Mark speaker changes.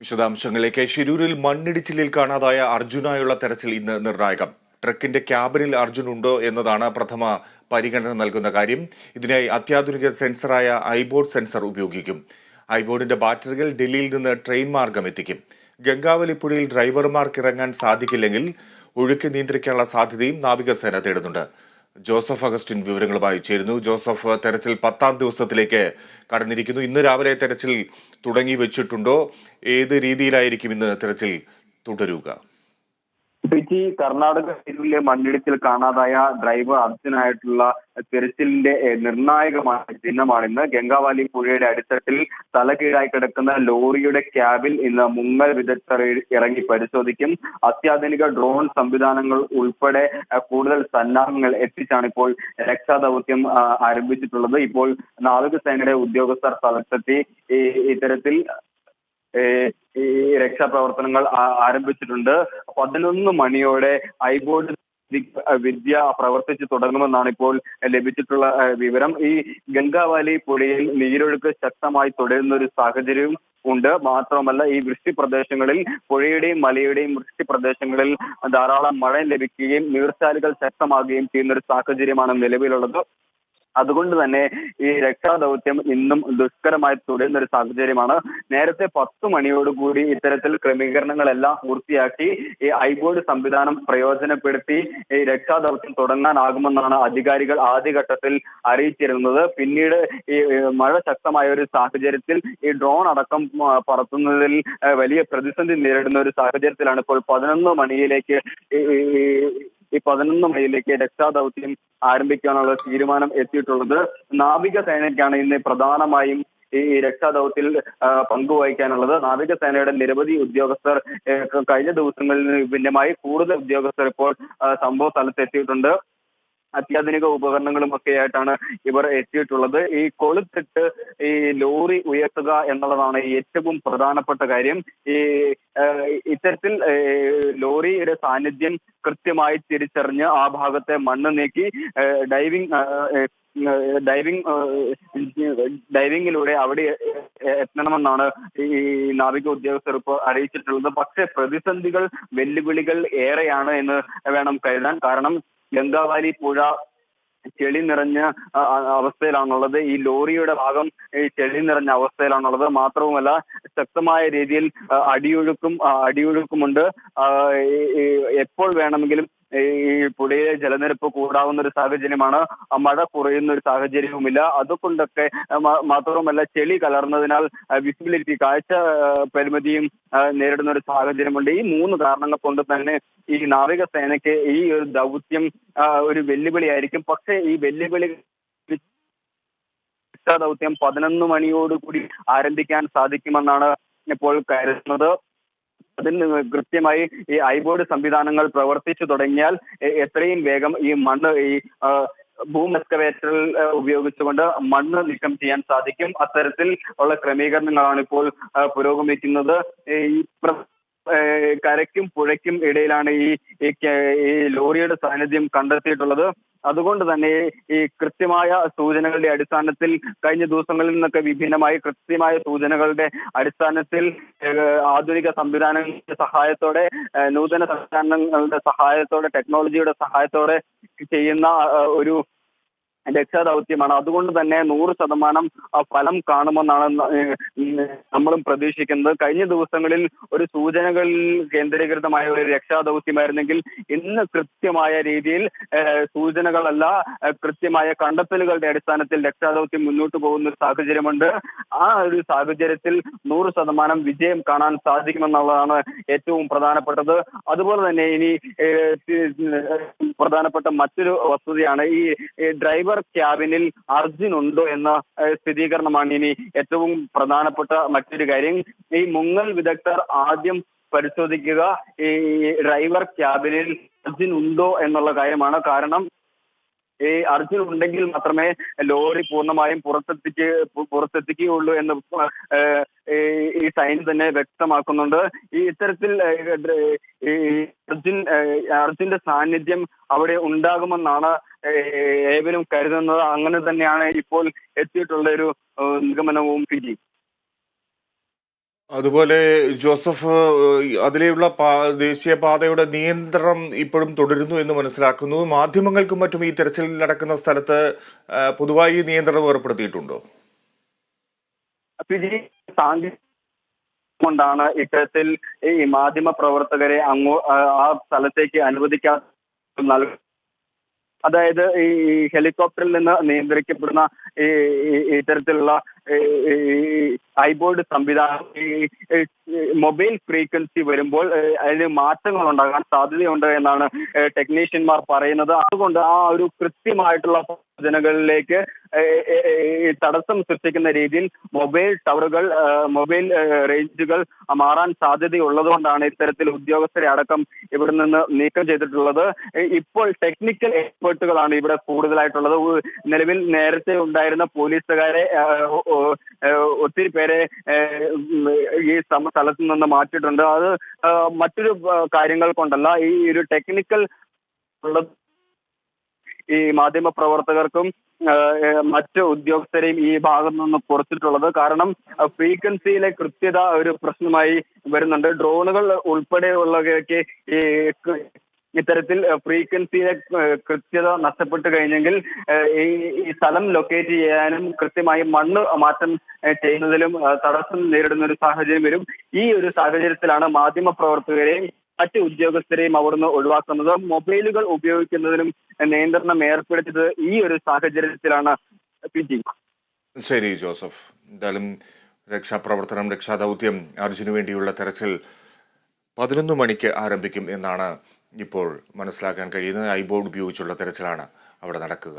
Speaker 1: വിശദാംശങ്ങളിലേക്ക്. ശിരൂരിൽ മണ്ണിടിച്ചിലിൽ കാണാതായ അർജുനായുള്ള തെരച്ചിൽ ഇന്ന് നിർണായകം. ട്രക്കിന്റെ ക്യാബിനിൽ അർജുൻ ഉണ്ടോ എന്നതാണ് പ്രഥമ പരിഗണന നൽകുന്ന കാര്യം. ഇതിനായി അത്യാധുനിക സെൻസറായ ഐബോർഡ് സെൻസർ ഉപയോഗിക്കും. ഐബോർഡിന്റെ ബാറ്ററികൾ ഡൽഹിയിൽ നിന്ന് ട്രെയിൻ മാർഗം എത്തിക്കും. ഗംഗാവലി പുഴയിൽ ഡ്രൈവർമാർക്ക് ഇറങ്ങാൻ സാധിക്കില്ലെങ്കിൽ ഒഴുക്ക് നിയന്ത്രിക്കാനുള്ള സാധ്യതയും നാവികസേന തേടുന്നുണ്ട്. ജോസഫ് അഗസ്റ്റിൻ വിവരങ്ങളുമായി ചേരുന്നു. ജോസഫ് തെരച്ചിൽ പത്താം ദിവസത്തിലേക്ക് കടന്നിരിക്കുന്നു. ഇന്ന് രാവിലെ തെരച്ചിൽ തുടങ്ങി വെച്ചിട്ടുണ്ടോ? ഏത് രീതിയിലായിരിക്കും ഇന്ന് തെരച്ചിൽ തുടരുക?
Speaker 2: പിച്ചി കർണാടക ജില്ലയിലെ മണ്ണിടിച്ചിൽ കാണാതായ ഡ്രൈവർ അർജുനായിട്ടുള്ള തിരച്ചിലിന്റെ നിർണായകമായ ചിഹ്നമാണ് ഇന്ന് ഗംഗാവാലി പുഴയുടെ അടിത്തട്ടിൽ തലകീഴായി കിടക്കുന്ന ലോറിയുടെ ക്യാബിൽ ഇന്ന് മുങ്ങൽ വിദഗ്ധർ ഇറങ്ങി പരിശോധിക്കും. അത്യാധുനിക ഡ്രോൺ സംവിധാനങ്ങൾ ഉൾപ്പെടെ കൂടുതൽ സന്നാഹങ്ങൾ എത്തിച്ചാണ് ഇപ്പോൾ രക്ഷാദൗത്യം ആരംഭിച്ചിട്ടുള്ളത്. ഇപ്പോൾ നാവികസേനയുടെ ഉദ്യോഗസ്ഥർ സ്ഥലത്തെത്തി ഇത്തരത്തിൽ ഈ രക്ഷാപ്രവർത്തനങ്ങൾ ആരംഭിച്ചിട്ടുണ്ട്. പതിനൊന്ന് മണിയോടെ ഐബോർഡ് വിദ്യ പ്രവർത്തിച്ചു തുടങ്ങുമെന്നാണ് ഇപ്പോൾ ലഭിച്ചിട്ടുള്ള വിവരം. ഈ ഗംഗാവാലി പുഴയിൽ നീരൊഴുക്ക് ശക്തമായി തുടരുന്ന ഒരു സാഹചര്യവും ഉണ്ട്. മാത്രമല്ല ഈ വൃഷ്ടി പ്രദേശങ്ങളിൽ പുഴയുടെയും മലയുടെയും വൃഷ്ടി പ്രദേശങ്ങളിൽ ധാരാളം മഴ ലഭിക്കുകയും നീർച്ചാലുകൾ ശക്തമാകുകയും ചെയ്യുന്ന ഒരു സാഹചര്യമാണ് നിലവിലുള്ളത്. അതുകൊണ്ട് തന്നെ ഈ രക്ഷാദൗത്യം ഇന്നും ദുഷ്കരമായി തുടരുന്ന ഒരു സാഹചര്യമാണ്. നേരത്തെ പത്ത് മണിയോടുകൂടി ഇത്തരത്തിൽ ക്രമീകരണങ്ങളെല്ലാം പൂർത്തിയാക്കി ഈ ഐബോർഡ് സംവിധാനം പ്രയോജനപ്പെടുത്തി ഈ രക്ഷാദൗത്യം തുടങ്ങാനാകുമെന്നാണ് അധികാരികൾ ആദ്യഘട്ടത്തിൽ അറിയിച്ചിരുന്നത്. പിന്നീട് ഈ മഴ ശക്തമായ ഒരു സാഹചര്യത്തിൽ ഈ ഡ്രോൺ അടക്കം പറത്തുന്നതിൽ വലിയ പ്രതിസന്ധി നേരിടുന്ന ഒരു സാഹചര്യത്തിലാണ് ഇപ്പോൾ പതിനൊന്ന് മണിയിലേക്ക് ഈ- പതിനൊന്ന് മണിയിലേക്ക് രക്ഷാദൗത്യം ആരംഭിക്കാനുള്ള തീരുമാനം എത്തിയിട്ടുള്ളത്. നാവികസേനയ്ക്കാണ് ഇന്ന് പ്രധാനമായും ഈ രക്ഷാദൗത്യത്തിൽ പങ്കുവഹിക്കാനുള്ളത്. നാവികസേനയുടെ നിരവധി ഉദ്യോഗസ്ഥർ കഴിഞ്ഞ ദിവസങ്ങളിൽ വിഭിന്നമായി കൂടുതൽ ഉദ്യോഗസ്ഥർ ഇപ്പോൾ സംഭവ സ്ഥലത്ത് എത്തിയിട്ടുണ്ട് അത്യാധുനിക ഉപകരണങ്ങളും ഒക്കെ ആയിട്ടാണ് ഇവർ എത്തിയിട്ടുള്ളത്. ഈ കൊളുത്തിട്ട് ഈ ലോറി ഉയർത്തുക എന്നുള്ളതാണ് ഏറ്റവും പ്രധാനപ്പെട്ട കാര്യം. ഈ ഇത്തരത്തിൽ ലോറിയുടെ സാന്നിധ്യം കൃത്യമായി തിരിച്ചറിഞ്ഞ് ആ ഭാഗത്തെ മണ്ണ് നീക്കി ഡൈവിംഗ് ഡൈവിംഗ് ഡൈവിംഗിലൂടെ അവിടെ എത്തണമെന്നാണ് ഈ നാവിക ഉദ്യോഗസ്ഥർ ഇപ്പോൾ അറിയിച്ചിട്ടുള്ളത്. പക്ഷേ പ്രതിസന്ധികൾ വെല്ലുവിളികൾ ഏറെയാണ് എന്ന് വേണം കരുതാൻ. കാരണം ഗംഗാവാലി പുഴ ചെളി നിറഞ്ഞ അവസ്ഥയിലാണുള്ളത്. ഈ ലോറിയുടെ ഭാഗം ഈ ചെളി നിറഞ്ഞ അവസ്ഥയിലാണുള്ളത്. മാത്രവുമല്ല ശക്തമായ രീതിയിൽ അടിയൊഴുക്കും അടിയൊഴുക്കുമുണ്ട്. എപ്പോൾ വേണമെങ്കിലും ഈ പുഴയിലെ ജലനിരപ്പ് കൂടാവുന്ന ഒരു സാഹചര്യമാണ്. മഴ കുറയുന്ന ഒരു സാഹചര്യവുമില്ല. അതുകൊണ്ടൊക്കെ മാത്രവുമല്ല ചെളി കലർന്നതിനാൽ വിസിബിലിറ്റി കാഴ്ച പരിമിതിയും നേരിടുന്ന ഒരു സാഹചര്യമുണ്ട്. ഈ മൂന്ന് കാരണങ്ങൾ കൊണ്ട് തന്നെ ഈ നാവികസേനയ്ക്ക് ഈ ഒരു ദൗത്യം ഒരു വെല്ലുവിളിയായിരിക്കും പക്ഷേ ഈ വെല്ലുവിളി ദൗത്യം പതിനൊന്ന് മണിയോടുകൂടി ആരംഭിക്കാൻ സാധിക്കുമെന്നാണ് ഇപ്പോൾ കരുതുന്നത്. അതിന് കൃത്യമായി ഈ ഐബോർഡ് സംവിധാനങ്ങൾ പ്രവർത്തിച്ചു തുടങ്ങിയാൽ എത്രയും വേഗം ഈ മണ്ണ് ഈ ഭൂം എക്സ്കവേറ്ററിൽ ഉപയോഗിച്ചുകൊണ്ട് മണ്ണ് നീക്കം ചെയ്യാൻ സാധിക്കും. അത്തരത്തിൽ ഉള്ള ക്രമീകരണങ്ങളാണ് ഇപ്പോൾ പുരോഗമിക്കുന്നത്. ഈ കരയ്ക്കും പുഴയ്ക്കും ഇടയിലാണ് ഈ ഈ ലോറിയുടെ സാന്നിധ്യം കണ്ടെത്തിയിട്ടുള്ളത്. അതുകൊണ്ട് തന്നെ ഈ കൃത്യമായ സൂചനകളുടെ അടിസ്ഥാനത്തിൽ കഴിഞ്ഞ ദിവസങ്ങളിൽ നിന്നൊക്കെ വിഭിന്നമായി കൃത്യമായ സൂചനകളുടെ അടിസ്ഥാനത്തിൽ ആധുനിക സംവിധാനങ്ങളുടെ സഹായത്തോടെ നൂതന സംവിധാനങ്ങളുടെ സഹായത്തോടെ ടെക്നോളജിയുടെ സഹായത്തോടെ ചെയ്യുന്ന ഒരു രക്ഷാദൗത്യമാണ്. അതുകൊണ്ട് തന്നെ നൂറ് ശതമാനം ഫലം കാണുമെന്നാണ് നമ്മളും പ്രതീക്ഷിക്കുന്നത്. കഴിഞ്ഞ ദിവസങ്ങളിൽ ഒരു സൂചനകളിൽ കേന്ദ്രീകൃതമായ ഒരു രക്ഷാദൗത്യമായിരുന്നെങ്കിൽ ഇന്ന് കൃത്യമായ രീതിയിൽ സൂചനകളല്ല കൃത്യമായ കണ്ടെത്തലുകളുടെ അടിസ്ഥാനത്തിൽ രക്ഷാദൗത്യം മുന്നോട്ട് പോകുന്ന ഒരു സാഹചര്യമുണ്ട്. ആ ഒരു സാഹചര്യത്തിൽ നൂറ് ശതമാനം വിജയം കാണാൻ സാധിക്കുമെന്നുള്ളതാണ് ഏറ്റവും പ്രധാനപ്പെട്ടത്. അതുപോലെ തന്നെ ഇനി പ്രധാനപ്പെട്ട മറ്റൊരു വസ്തുതയാണ് ഈ ഈ ക്യാബിനിൽ അർജുൻ ഉണ്ടോ എന്ന സ്ഥിരീകരണമാണ് ഇനി ഏറ്റവും പ്രധാനപ്പെട്ട മറ്റൊരു കാര്യം. ഈ മുങ്ങൽ വിദഗ്ധർ ആദ്യം പരിശോധിക്കുക ഈ ഡ്രൈവർ ക്യാബിനിൽ അർജുൻ ഉണ്ടോ എന്നുള്ള കാര്യമാണ്. കാരണം ഈ അർജുൻ ഉണ്ടെങ്കിൽ മാത്രമേ ലോറി പൂർണമായും പുറത്തെത്തിക്ക് പുറത്തെത്തിക്കുകയുള്ളൂ എന്ന് ഈ- സൈൻ തന്നെ വ്യക്തമാക്കുന്നുണ്ട്. ഈ ഇത്തരത്തിൽ അർജുൻ അർജുന്റെ സാന്നിധ്യം അവിടെ ഉണ്ടാകുമെന്നാണ് ഏവരും കരുതുന്നത്. അങ്ങനെ തന്നെയാണ് ഇപ്പോൾ എത്തിയിട്ടുള്ള ഒരു നിഗമനവും ഫിജി
Speaker 1: അതുപോലെ ജോസഫ് അതിലെയുള്ള പാ- ദേശീയപാതയുടെ നിയന്ത്രണം ഇപ്പോഴും തുടരുന്നു എന്ന് മനസ്സിലാക്കുന്നു. മാധ്യമങ്ങൾക്കും മറ്റും ഈ തെരച്ചിൽ നടക്കുന്ന സ്ഥലത്ത് പൊതുവായി നിയന്ത്രണം ഏർപ്പെടുത്തിയിട്ടുണ്ടോ?
Speaker 2: സാങ്കേതിക കൊണ്ടാണ് ഇത്തരത്തിൽ ഈ മാധ്യമ പ്രവർത്തകരെ അങ്ങോ ആ സ്ഥലത്തേക്ക് അനുവദിക്കാൻ നൽകുന്നത്. അതായത് ഈ ഹെലികോപ്റ്ററിൽ നിന്ന് നിയന്ത്രിക്കപ്പെടുന്ന ഈ ഇത്തരത്തിലുള്ള ഐബോർഡ് സംവിധാനം ഈ മൊബൈൽ ഫ്രീക്വൻസി വരുമ്പോൾ അതിന് മാറ്റങ്ങൾ ഉണ്ടാകാൻ സാധ്യതയുണ്ട് എന്നാണ് ടെക്നീഷ്യന്മാർ പറയുന്നത്. അതുകൊണ്ട് ആ ഒരു കൃത്യമായിട്ടുള്ള ഈ തടസ്സം സൃഷ്ടിക്കുന്ന രീതിയിൽ മൊബൈൽ ടവറുകൾ മൊബൈൽ റേഞ്ചുകൾ മാറാൻ സാധ്യതയുള്ളതുകൊണ്ടാണ് ഇത്തരത്തിൽ ഉദ്യോഗസ്ഥരെ അടക്കം ഇവിടെ നിന്ന് നീക്കം ചെയ്തിട്ടുള്ളത്. ഇപ്പോൾ ടെക്നിക്കൽ എക്സ്പേർട്ടുകളാണ് ഇവിടെ കൂടുതലായിട്ടുള്ളത്. നിലവിൽ നേരത്തെ ഉണ്ടായിരുന്ന പോലീസുകാരെ ഒത്തിരി പേരെ ഈ സ്ഥലത്ത് നിന്ന് മാറ്റിയിട്ടുണ്ട്. അത് മറ്റൊരു കാര്യങ്ങൾ കൊണ്ടല്ല. ഈ ഒരു ടെക്നിക്കൽ ഈ മാധ്യമ പ്രവർത്തകർക്കും മറ്റ് ഉദ്യോഗസ്ഥരെയും ഈ ഭാഗത്ത് നിന്ന് കുറച്ചിട്ടുള്ളത് കാരണം ഫ്രീക്വൻസിയിലെ കൃത്യത ഒരു പ്രശ്നമായി വരുന്നുണ്ട്. ഡ്രോണുകൾ ഉൾപ്പെടെയുള്ളവയൊക്കെ ഈ ഇത്തരത്തിൽ ഫ്രീക്വൻസിയിലെ കൃത്യത നഷ്ടപ്പെട്ടു കഴിഞ്ഞെങ്കിൽ ഈ സ്ഥലം ലൊക്കേറ്റ് ചെയ്യാനും കൃത്യമായി മണ്ണ് മാറ്റം ചെയ്യുന്നതിലും തടസ്സം നേരിടുന്ന ഒരു സാഹചര്യം വരും. ഈ ഒരു സാഹചര്യത്തിലാണ് മാധ്യമ പ്രവർത്തകരെയും മറ്റ് ഉദ്യോഗസ്ഥരെയും അവിടുന്ന് ഒഴിവാക്കുന്നത് മൊബൈലുകൾ ഉപയോഗിക്കുന്നതിനും നിയന്ത്രണം ഏർപ്പെടുത്തിയത് ഈ ഒരു സാഹചര്യത്തിലാണ് പിജി
Speaker 1: ശരി ജോസഫ്. എന്തായാലും രക്ഷാപ്രവർത്തനം രക്ഷാദൗത്യം അർജുന് വേണ്ടിയുള്ള തെരച്ചിൽ പതിനൊന്ന് മണിക്ക് ആരംഭിക്കും എന്നാണ് ഇപ്പോൾ മനസ്സിലാക്കാൻ കഴിയുന്നത്. ഐബോർഡ് ഉപയോഗിച്ചുള്ള തെരച്ചിലാണ് അവിടെ നടക്കുക.